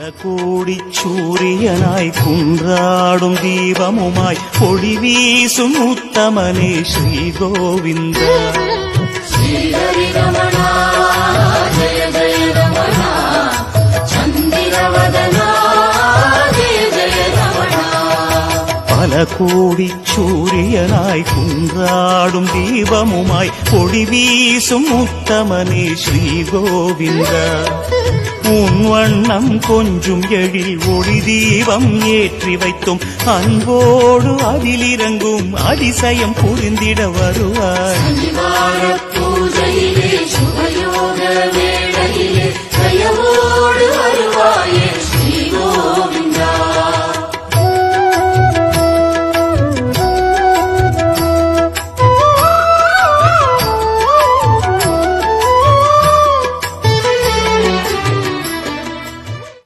பல கோடி சூரியனாய் குன்றாடும் தீபமுமாய் ஒளி வீசும் உத்தமனே ஸ்ரீ பல கோடி சூரியனாய் குன்றாடும் தீபமுமாய் பொடி வீசும் உத்தமனே ஸ்ரீ கோவிந்தா. உன் வண்ணம் கொஞ்சும் எழில் ஒளி தீபம் ஏற்றி வைத்தும் அன்போடு அதிலிறங்கும் அதிசயம் புரிந்திட வருவாய்.